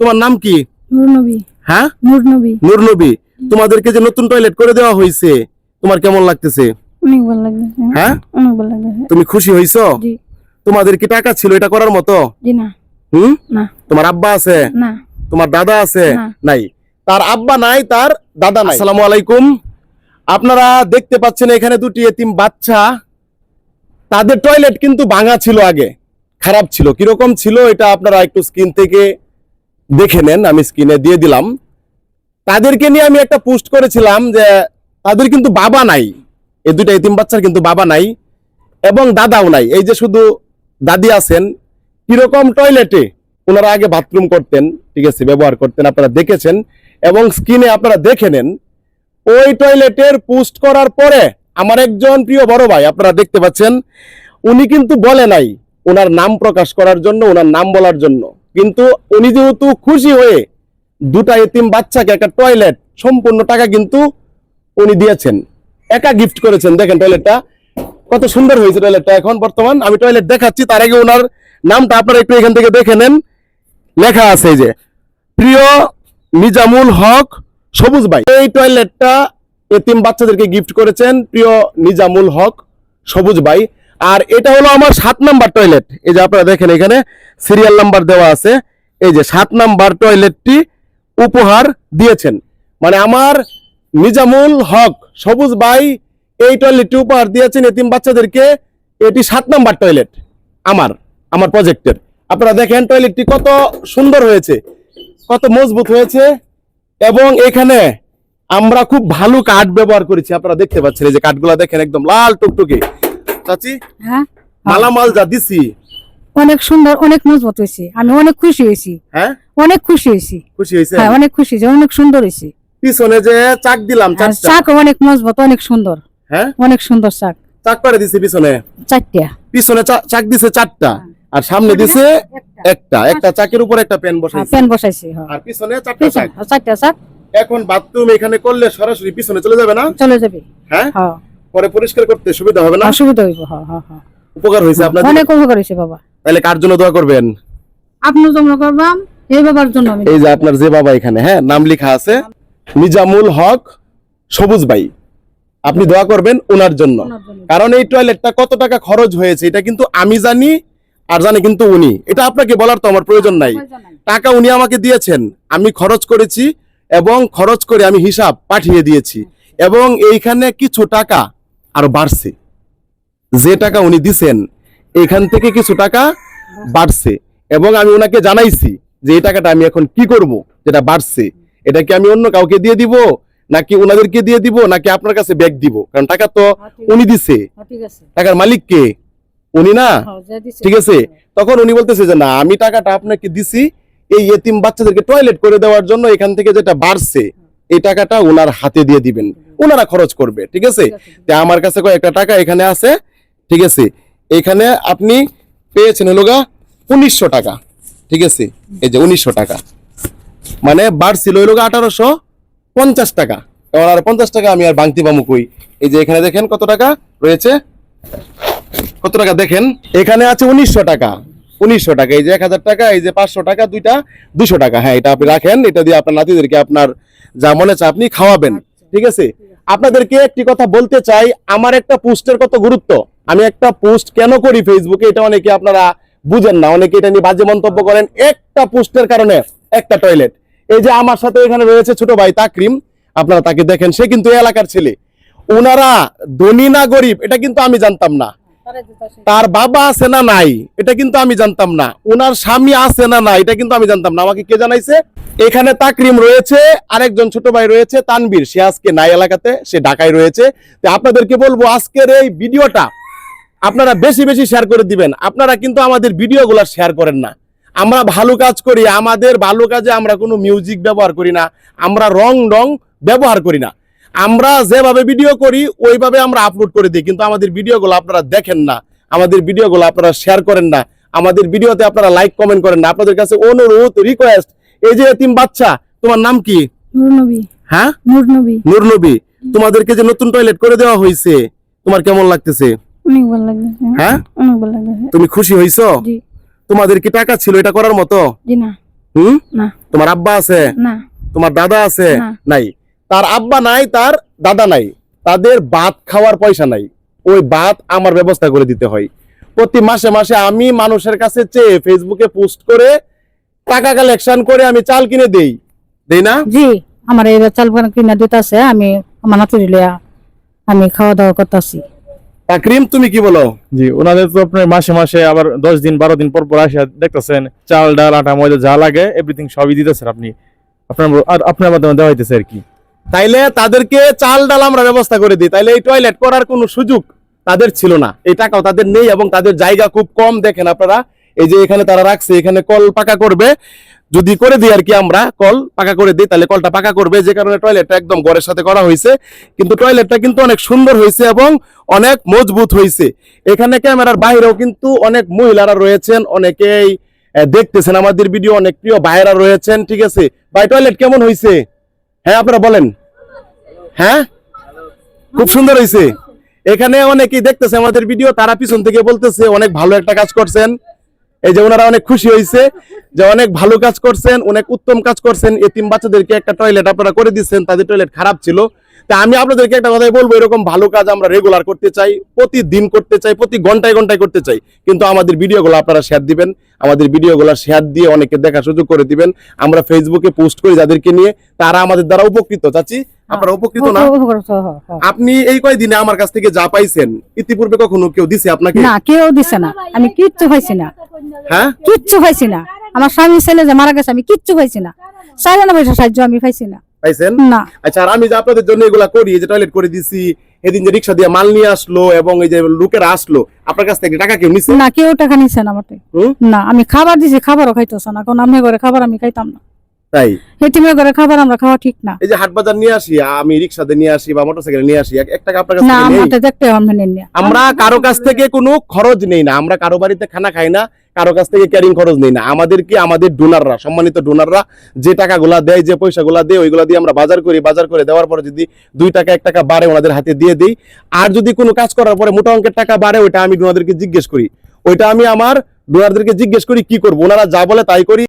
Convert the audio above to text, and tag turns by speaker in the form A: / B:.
A: তোমার নাম কি?
B: নূর নবী
A: হ্যাঁ?
B: নূর নবী
A: তোমাদেরকে যে নতুন টয়লেট করে দেওয়া হয়েছে তোমার কেমন লাগতেছে?
B: অনেক ভালো লাগতেছে।
A: হ্যাঁ?
B: অনেক ভালো লাগতেছে।
A: তুমি খুশি হইছো? তোমাদের কি টাকা ছিল এটা করার মতো?
B: না।
A: হুম?
B: না।
A: তোমার আব্বা আছে?
B: না।
A: তোমার দাদা আছে? নাই। তার আব্বা নাই তার দাদা নাই। আসসালামু আলাইকুম। আপনারা দেখতে পাচ্ছেন এখানে দুটি এতিম বাচ্চা। তাদের টয়লেট কিন্তু ভাঙা ছিল আগে। খারাপ ছিল। কীরকম ছিল এটা আপনারা একটু স্ক্রিন থেকে দেখে নেন, আমি স্ক্রিনে দিয়ে দিলাম। তাদেরকে নিয়ে আমি একটা পোস্ট করেছিলাম যে তাদের কিন্তু বাবা নাই। এই দুইটা এতিম বাচ্চার কিন্তু বাবা নাই এবং দাদাও নাই। এই যে শুধু দাদি আছেন, কীরকম টয়লেটে ওনারা আগে বাথরুম করতেন, ঠিক আছে, ব্যবহার করতেন, আপনারা দেখেছেন এবং স্ক্রিনে আপনারা দেখে নেন। ওই টয়লেটের পোস্ট করার পরে আমার একজন প্রিয় বড় ভাই, আপনারা দেখতে পাচ্ছেন, উনি কিন্তু বলে নাই ওনার নাম প্রকাশ করার জন্য, ওনার নাম বলার জন্য। কিন্তু উনি যেহেতু খুশি হয়ে দুটা এতিম বাচ্চাকে, একটা টয়লেট সম্পূর্ণ টাকা কিন্তু উনি দিয়েছেন। একা গিফট করেছেন। দেখেন টয়লেটটা কত সুন্দর হয়েছে টয়লেটটা এখন বর্তমান। আমি টয়লেট দেখাচ্ছি, তার আগে ওনার নামটা আপনারা একটু এখান থেকে দেখে নেন। লেখা আছে যে, প্রিয় নিজামুল হক সবুজ ভাই, এই টয়লেটটা এতিম বাচ্চাদেরকে গিফট করেছেন প্রিয় নিজামুল হক সবুজ ভাই। আর এটা হলো আমার সাত নাম্বার টয়লেট এই যে আপনারা দেখেন এখানে সিরিয়াল নাম্বার দেওয়া আছে। এই যে সাত নাম্বার টয়লেটটি উপহার দিয়েছেন। মানে আমার নিজামুল হক, সবুজ ভাই, এই টয়লেটটি উপহার দিয়েছেন এতিম বাচ্চাদেরকে। এটি সাত নাম্বার টয়লেট আমার আমার প্রজেক্টের আপনারা দেখেন টয়লেটটি কত সুন্দর হয়েছে, কত মজবুত হয়েছে। এবং এখানে আমরা খুব ভালো কাঠ ব্যবহার করেছি, আপনারা দেখতে পাচ্ছেন, এই যে কাঠগুলা দেখেন একদম লাল টুকটুকে। চাচি?
B: হ্যাঁ?
A: মালামাল যা দিছি।
B: অনেক সুন্দর অনেক মজবুত হয়েছে। আমি অনেক খুশি হয়েছি।
A: হ্যাঁ?
B: অনেক খুশি হয়েছি।
A: খুশি হয়েছে
B: হ্যাঁ অনেক খুশি হয়েছি অনেক সুন্দর হয়েছে।
A: পিছনে যে চাক দিলাম
B: আর
A: চারটা
B: অনেক মজবুত অনেক সুন্দর।
A: হ্যাঁ?
B: অনেক সুন্দর শাক
A: চাক করে দিছি পিছনে।
B: চারটা।
A: পিছনে চাক দিছে চারটা। আর সামনে দিছে একটা। একটা। চাকের উপর একটা পেন বসাইছে।
B: প্যান বসাইছি হ্যাঁ।
A: আর পিছনে চারটা চাক।
B: চারটা শাক
A: এখন বাথরুম এখানে করলে সরাসরি পিছনে চলে যাবে না?
B: চলে যাবে।
A: হ্যাঁ?
B: হ্যাঁ।
A: পরে পরিষ্কার করতে সুবিধা হবে না?
B: অসুবিধা হইব হ্যাঁ হ্যাঁ হ্যাঁ।
A: উপকার হয়েছে আপনাদের
B: অনেক উপকার হয়েছে বাবা।
A: তাহলে কার জন্য দোয়া করবেন?
B: আপনার জন্য করবাম এই বাবার জন্য আমি
A: এই যে আপনার যে বাবা এখানে হ্যাঁ নাম লেখা আছে নিজামুল হক সবুজ ভাই। আপনি দোয়া করবেন ওনার জন্য।
B: ওনার জন্য।
A: কারণ এই টয়লেটটা কত টাকা খরচ হয়েছে এটা কিন্তু আমি জানি আর জানে কিন্তু উনি। এটা আপনাকে বলার তো আমার প্রয়োজন নাই। টাকা উনি আমাকে দিয়েছেন আমি খরচ করেছি এবং খরচ করে আমি হিসাব পাঠিয়ে দিয়েছি। এবং এইখানে কিছু টাকা আরও বাড়ছে। যে টাকা উনি দিছেন এখান থেকে কিছু টাকা বাড়ছে। এবং আমি ওনাকে জানাইছি যে এই টাকাটা আমি এখন কি করব যেটা বাড়ছে। এটা কি আমি অন্য কাউকে দিয়ে দিব নাকি ওনাদেরকে দিয়ে দিব নাকি আপনার কাছে ব্যাগ দিব? কারণ টাকা তো উনি দিছে।
B: হ্যাঁ, ঠিক আছে।
A: টাকার মালিক কে? উনি না?
B: হ্যাঁ।
A: ঠিক আছে। তখন উনি বলতেছে যে না আমি টাকাটা আপনাকে দিছি এই এতিম বাচ্চাদেরকে টয়লেট করে দেওয়ার জন্য এখান থেকে যেটা বাড়ছে এই টাকাটা ওনার হাতে দিয়ে দিবেন। ওনারা খরচ করবে ঠিক আছে? তা আমার কাছে কয়েকটা টাকা এখানে আছে ঠিক আছে? এখানে আপনি পেয়েছেন হলো গা উনিশশো টাকা ঠিক আছে? এই যে উনিশশো টাকা। মানে বাড়ছিল হইল গা আঠারোশো পঞ্চাশ টাকা। আর পঞ্চাশ টাকা আমি আর ভাঙতি পামু কই? এই যে এখানে দেখেন কত টাকা রয়েছে? কত টাকা দেখেন? এখানে আছে উনিশশো টাকা। উনিশশো টাকা এই যে এক হাজার টাকা এই যে পাঁচশো টাকা দুইটা দুশো টাকা। হ্যাঁ এটা আপনি রাখেন এটা দিয়ে আপনার নাতিদেরকে আপনার যা মনে চায় আপনি খাওয়াবেন ঠিক আছে? আপনাদেরকে একটি কথা বলতে চাই আমার একটা পোস্টের কত গুরুত্ব? আমি একটা পোস্ট কেন করি ফেসবুকে এটা অনেকে আপনারা বুঝেন না অনেকে এটা নিয়ে বাজে মন্তব্য করেন। একটা পোস্টের কারণে একটা টয়লেট এই যে আমার সাথে এখানে রয়েছে ছোট ভাই তাকরিম আপনারা তাকে দেখেন সে কিন্তু এলাকার ছেলে। ওনারা ধনী না গরিব এটা কিন্তু আমি জানতাম না। তার বাবা আছে না নাই, এটা কিন্তু আমি জানতাম না। ওনার স্বামী আছে না নাই, এটা কিন্তু আমি জানতাম না। আমাকে কে জানাইছে? এখানে তাকরিম রয়েছে, আরেকজন ছোট ভাই রয়েছে তানবীর সে আজকে নাই এলাকাতে, সে ঢাকায় রয়েছে। তো আপনাদেরকে বলব, আজকের এই ভিডিওটা আপনারা বেশি বেশি শেয়ার করে দিবেন। আপনারা কিন্তু আমাদের ভিডিওগুলো শেয়ার করেন না। আমরা ভালো কাজ করি, আমাদের ভালো কাজে আমরা কোনো মিউজিক ব্যবহার করি না। আমরা রং রং ব্যবহার করি না। আমরা যেভাবে ভিডিও করি ওইভাবে আমরা আপলোড করে দিই। কিন্তু আমাদের ভিডিওগুলো আপনারা দেখেন না। আমাদের ভিডিওগুলো আপনারা শেয়ার করেন না। আমাদের ভিডিওতে আপনারা লাইক কমেন্ট করেন না। আপনাদের কাছে অনুরোধ রিকোয়েস্ট এই যে এতিম বাচ্চা তোমার নাম কি? হ্যাঁ?
B: নূর নবী
A: নূর নবী তোমাদেরকে যে নতুন টয়লেট করে দেওয়া হয়েছে তোমার কেমন লাগতেছে? হ্যাঁ? তুমি খুশি হইছো? তোমাদের কি টাকা ছিল এটা করার মতো? হুম? তোমার আব্বা আছে? তোমার দাদা আছে? নাই। তার আব্বা নাই তার দাদা নাই। তাদের ভাত খাওয়ার পয়সা নাই। ওই ভাত আমার ব্যবস্থা করে দিতে হয়। প্রতি মাসে মাসে আমি মানুষের কাছে চেয়ে ফেসবুকে পোস্ট করে টাকা কালেকশন করে আমি চাল কিনে দেই। দেই না?
B: জি আমার এই চাল কিনা দিতেছে আমি আমার নাতুরি লিয়া আমি খাওয়া দাওয়া করতেছি।
A: তাকরিম তুমি কি বলো?
C: জি ওনাদের তো আপনার মাসে মাসে আবার দশ দিন বারো দিন পর পর আসে দেখতেছেন চাল ডাল আটা ময়দা যা লাগে এভরিথিং সবই দিতেছেন আপনি। আপনার আর আপনার মাধ্যমে দেওয়া হইতেছে আর কি।
A: তাইলে তাদেরকে চাল ডাল আমরা ব্যবস্থা করে দিই। তাইলে এই টয়লেট করার কোনো সুযোগ তাদের ছিল না। এই টাকাও তাদের নেই এবং তাদের জায়গা খুব কম। দেখেন আপনারা, এই যে এখানে তারা রাখছে, এখানে কল পাকা করবে। যদি করে দিই আর কি আমরা, কল পাকা করে দিই তাহলে কলটা পাকা করবে। যে কারণে টয়লেটটা একদম ঘরের সাথে করা হয়েছে। কিন্তু টয়লেটটা কিন্তু অনেক সুন্দর হয়েছে এবং অনেক মজবুত হয়েছে। এখানে ক্যামেরার বাইরেও কিন্তু অনেক মহিলারা রয়েছেন, অনেকেই দেখতেছেন। আমাদের ভিডিও অনেক প্রিয় ভাইয়েরা রয়েছেন, ঠিক আছে? ভাই টয়লেট কেমন হয়েছে হ্যাঁ আপনারা বলেন। হ্যাঁ? খুব সুন্দর হয়েছে এখানে অনেকেই দেখতেছে আমাদের ভিডিও, তারা পিছন থেকে বলতেছে, অনেক ভালো একটা কাজ করছেন। এই যে ওনারা অনেক খুশি হয়েছে যে অনেক ভালো কাজ করছেন, অনেক উত্তম কাজ করছেন। এতিম বাচ্চাদেরকে একটা টয়লেট আপনারা করে দিচ্ছেন, তাদের টয়লেট খারাপ ছিল। তা আমি আপনাদেরকে একটা কথাই বলব এরকম ভালো কাজ আমরা রেগুলার করতে চাই প্রতিদিন করতে চাই প্রতি ঘন্টায় ঘন্টায় করতে চাই। কিন্তু আমাদের ভিডিওগুলো আপনারা শেয়ার দিবেন আমাদের ভিডিওগুলো শেয়ার দিয়ে অনেকে দেখার সুযোগ করে দিবেন। আমরা ফেসবুকে পোস্ট করি যাদেরকে নিয়ে তারা আমাদের দ্বারা উপকৃত। চাচি আপনারা উপকৃত না?
B: ও- ও- ও।
A: আপনি এই কয়দিনে আমার কাছ থেকে যা পাইছেন ইতিপূর্বে কখনো কেউ দিছে আপনাকে?
B: না কেউ দিছে না। আমি কিচ্ছু পাইছি না।
A: হ্যাঁ?
B: কিচ্ছু পাইছি না। আমার স্বামী ছেলে যে মারা গেছে আমি কিচ্ছু পাইছি না। সাড়ে না পয়সা সাহায্য আমি পাইছি না।
A: পাইছেন?
B: না।
A: আচ্ছা আর আমি যে আপনাদের জন্য এগুলা করি যে টয়লেট করে দিছি এদিন যে রিক্সা দিয়ে মাল নিয়ে আসলো এবং এই যে লোকেরা আসলো আপনার কাছ থেকে টাকা কেউ নিছে?
B: না কেউ টাকা নিছে না আমার। না আমি খাবার দিছি খাবারও খাইতেছ না কারণ আমি ঘরে খাবার আমি খাইতাম না।
A: তাই?
B: এটিমের ঘরে খাবার আমরা খাওয়া ঠিক না।
A: এই যে হাট বাজার নিয়ে আসি আমি রিক্সাতে নিয়ে আসি বা মোটরসাইকেলে নিয়ে আসি এক- টাকা আপনার কাছ
B: না আমাদের দেখতে না।
A: আমরা কারও কাছ থেকে কোনো খরচ নেই না আমরা কারও বাড়িতে খানা খাই না কারও কাছ থেকে ক্যারিং খরচ নেই না। আমাদেরকে আমাদের ডোনাররা সম্মানিত ডোনাররা যে টাকাগুলা দেয় যে পয়সাগুলা দেয় ওইগুলা দিয়ে আমরা বাজার করি। বাজার করে দেওয়ার পরে যদি দুই টাকা এক টাকা বাড়ে ওনাদের হাতে দিয়ে দিই। আর যদি কোনো কাজ করার পরে মোটা অঙ্কের টাকা বাড়ে ওইটা আমি ডোনারদেরকে জিজ্ঞেস করি। ওইটা আমি আমার ডোনারদেরকে জিজ্ঞেস করি কি করব? ওনারা যা বলে তাই করি।